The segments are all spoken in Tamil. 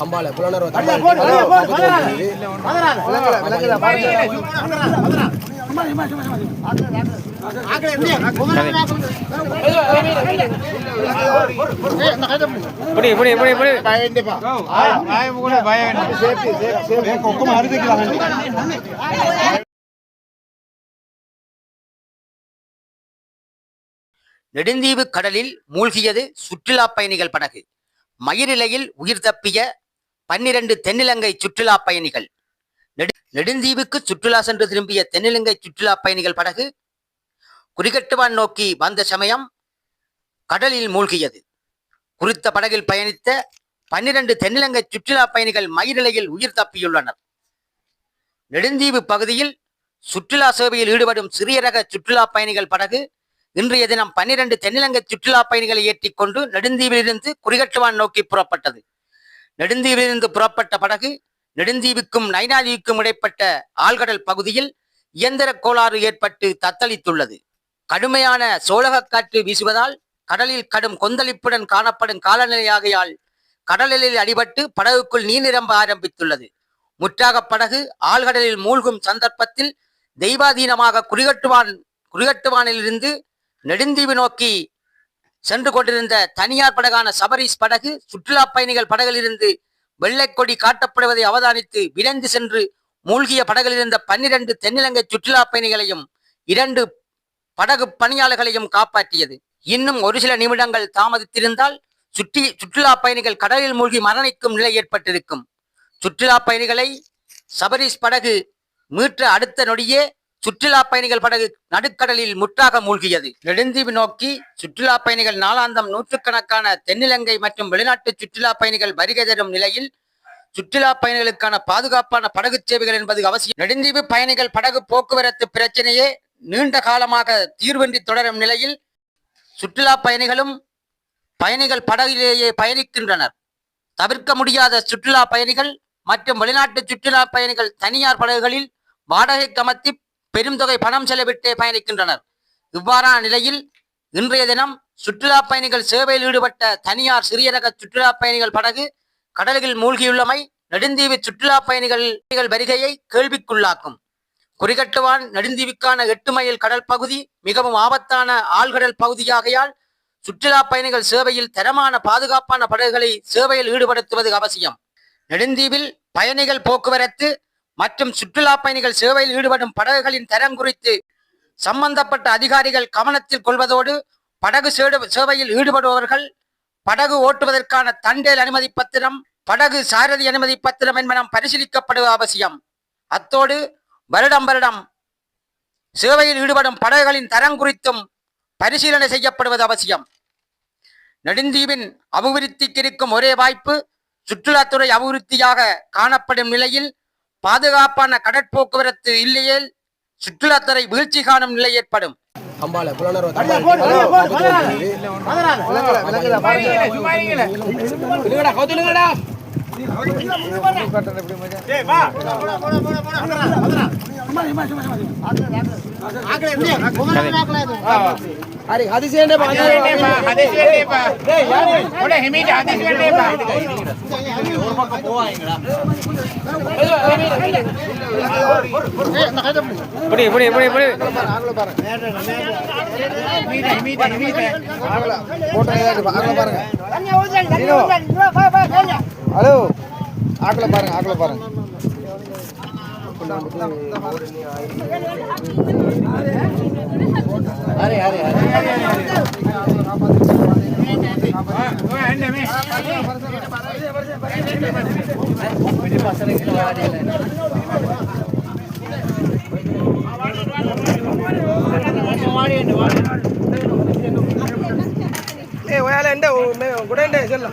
அம்பால புலனர்வ இப்படி இப்படி இப்படி இப்படி பயந்துப்பா பயம் கூட பயம் சேஃப்டி சேஃப்டி ஒக்கமா அறுதிக்கலாம் நெடுந்தீவு கடலில் மூழ்கியது சுற்றுலா பயணிகள் படகு. மயிரிலையில் உயிர் தப்பிய பன்னிரண்டு தென்னிலங்கை சுற்றுலா பயணிகள். நெடு- நெடுந்தீவுக்கு சுற்றுலா சென்று திரும்பிய தென்னிலங்கை சுற்றுலா பயணிகள் படகு குறிகட்டுவான் நோக்கி வந்த சமயம் கடலில் மூழ்கியது. குறித்த படகில் பயணித்த பன்னிரண்டு தென்னிலங்கை சுற்றுலா பயணிகள் மயிரிலையில் உயிர் தப்பியுள்ளனர். நெடுந்தீவு பகுதியில் சுற்றுலா சேவையில் ஈடுபடும் சிறிய ரக சுற்றுலா பயணிகள் படகு இன்றைய தினம் பன்னிரண்டு தென்னிலங்கை சுற்றுலா பயணிகளை ஏற்றிக் கொண்டு நெடுந்தீவிலிருந்து குறிகட்டுவான் நோக்கி புறப்பட்டது. நெடுந்தீவிலிருந்து புறப்பட்ட படகு நெடுந்தீவுக்கும் நைனாதீவுக்கும் இடைப்பட்ட ஆழ்கடல் பகுதியில் இயந்திர கோளாறு ஏற்பட்டு தத்தளித்துள்ளது. கடுமையான சோழகக் காற்று வீசுவதால் கடலில் கடும் கொந்தளிப்புடன் காணப்படும் காலநிலையாகையால் கடலில் அடிபட்டு படகுக்குள் நீர் நிரம்ப ஆரம்பித்துள்ளது. முற்றாக படகு ஆழ்கடலில் மூழ்கும் சந்தர்ப்பத்தில் தெய்வாதீனமாக குறிகட்டுவான் குறிகட்டுவானிலிருந்து நெடுந்தீவு நோக்கி சென்று கொண்டிருந்த தனியார் படகான சபரிஸ் படகு சுற்றுலா பயணிகள் படகிலிருந்து வெள்ளைக்கொடி காட்டப்படுவதை அவதானித்து விரைந்து சென்று மூழ்கிய படகில் இருந்த பன்னிரண்டு தென்னிலங்கை சுற்றுலா பயணிகளையும் இரண்டு படகு பணியாளர்களையும் காப்பாற்றியது. இன்னும் ஒரு சில நிமிடங்கள் தாமதித்திருந்தால் சுற்றி சுற்றுலா பயணிகள் கடலில் மூழ்கி மரணிக்கும் நிலை ஏற்பட்டிருக்கும். சுற்றுலா பயணிகளை சபரிஸ் படகு மீற்ற அடுத்த நொடியே சுற்றுலா பயணிகள் படகு நடுக்கடலில் முற்றாக மூழ்கியது. நெடுந்தீவு நோக்கி சுற்றுலா பயணிகள் நாளாந்தம் நூற்றுக்கணக்கான தென்னிலங்கை மற்றும் வெளிநாட்டு சுற்றுலா பயணிகள் வருகை தரும் நிலையில் சுற்றுலா பயணிகளுக்கான பாதுகாப்பான படகு சேவைகள் என்பது அவசியம். நெடுந்தீவு பயணிகள் படகு போக்குவரத்து பிரச்சனையே நீண்ட காலமாக தீர்வின்றி தொடரும் நிலையில் சுற்றுலா பயணிகளும் பயணிகள் படகிலேயே பயணிக்கின்றனர். தவிர்க்க முடியாத சுற்றுலா பயணிகள் மற்றும் வெளிநாட்டு சுற்றுலா பயணிகள் தனியார் படகுகளில் வாடகை கமத்தி பெரும் தொகை பணம் செலவிட்டே பயணிக்கின்றனர். இவ்வாறான நிலையில் இன்றைய தினம் சுற்றுலா பயணிகள் சேவையில் ஈடுபட்ட தனியார் சிறிய ரக சுற்றுலா பயணிகள் படகு கடலில் மூழ்கியுள்ளமை நெடுந்தீவு சுற்றுலா பயணிகள் பயணிகள் வருகையை கேள்விக்குள்ளாக்கும். குறிகட்டுவான் நெடுந்தீவுக்கான எட்டு மைல் கடல் பகுதி மிகவும் ஆபத்தான ஆழ்கடல் பகுதியாகையால் சுற்றுலா பயணிகள் சேவையில் தரமான பாதுகாப்பான படகுகளை சேவையில் ஈடுபடுத்துவது அவசியம். நெடுந்தீவில் பயணிகள் போக்குவரத்து மற்றும் சுற்றுலா பயணிகள் சேவையில் ஈடுபடும் படகுகளின் தரம் குறித்து சம்பந்தப்பட்ட அதிகாரிகள் கவனத்தில் கொள்வதோடு படகு சேடு- சேவையில் ஈடுபடுபவர்கள் படகு ஓட்டுவதற்கான தண்டேல் அனுமதி பத்திரம் படகு சாரதி அனுமதி பத்திரம் என்பன பரிசீலிக்கப்படுவது அவசியம். அத்தோடு வருடம் வருடம் சேவையில் ஈடுபடும் படகுகளின் தரம் குறித்தும் பரிசீலனை செய்யப்படுவது அவசியம். நெடுந்தீவின் அபிவிருத்திக்கு இருக்கும் ஒரே வாய்ப்பு சுற்றுலாத்துறை அபிவிருத்தியாக காணப்படும் நிலையில் பாதுகாப்பான கடற்போக்குவரத்து இல்லையேல் சுற்றுலாத்துறை வீழ்ச்சி காணும் நிலை ஏற்படும். అరే హదీస్ ఏంటే బా హదీస్ ఏంటే బా హదీస్ ఏంటే బా ఒరే హిమీట్ హదీస్ ఏంటే బా ఓర్ పక్క పోవాయింగడా இப்படி இப்படி இப்படி இப்படி ஹலோ ஆக்கல பாருங்க ஆக்கல பாருங்க கொண்டாந்து ఏ వేయాలంటే కూడా చెల్లం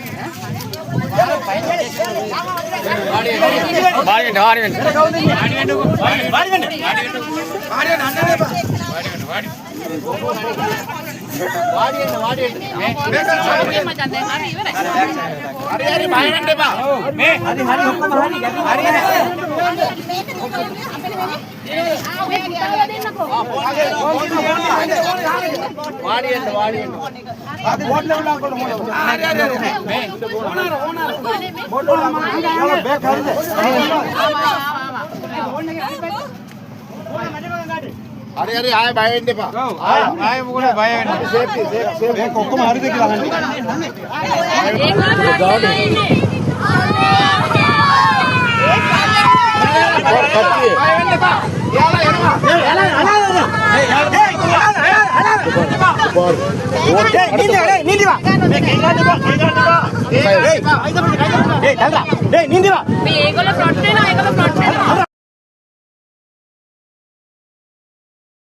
అది అరే అరే ఆయన భయం ఏంటి ఆయన కూడా భయం సేఫ్టీ సేఫ్టీ ఒక్క మారి దగ్గర కత్తి நீந்திவா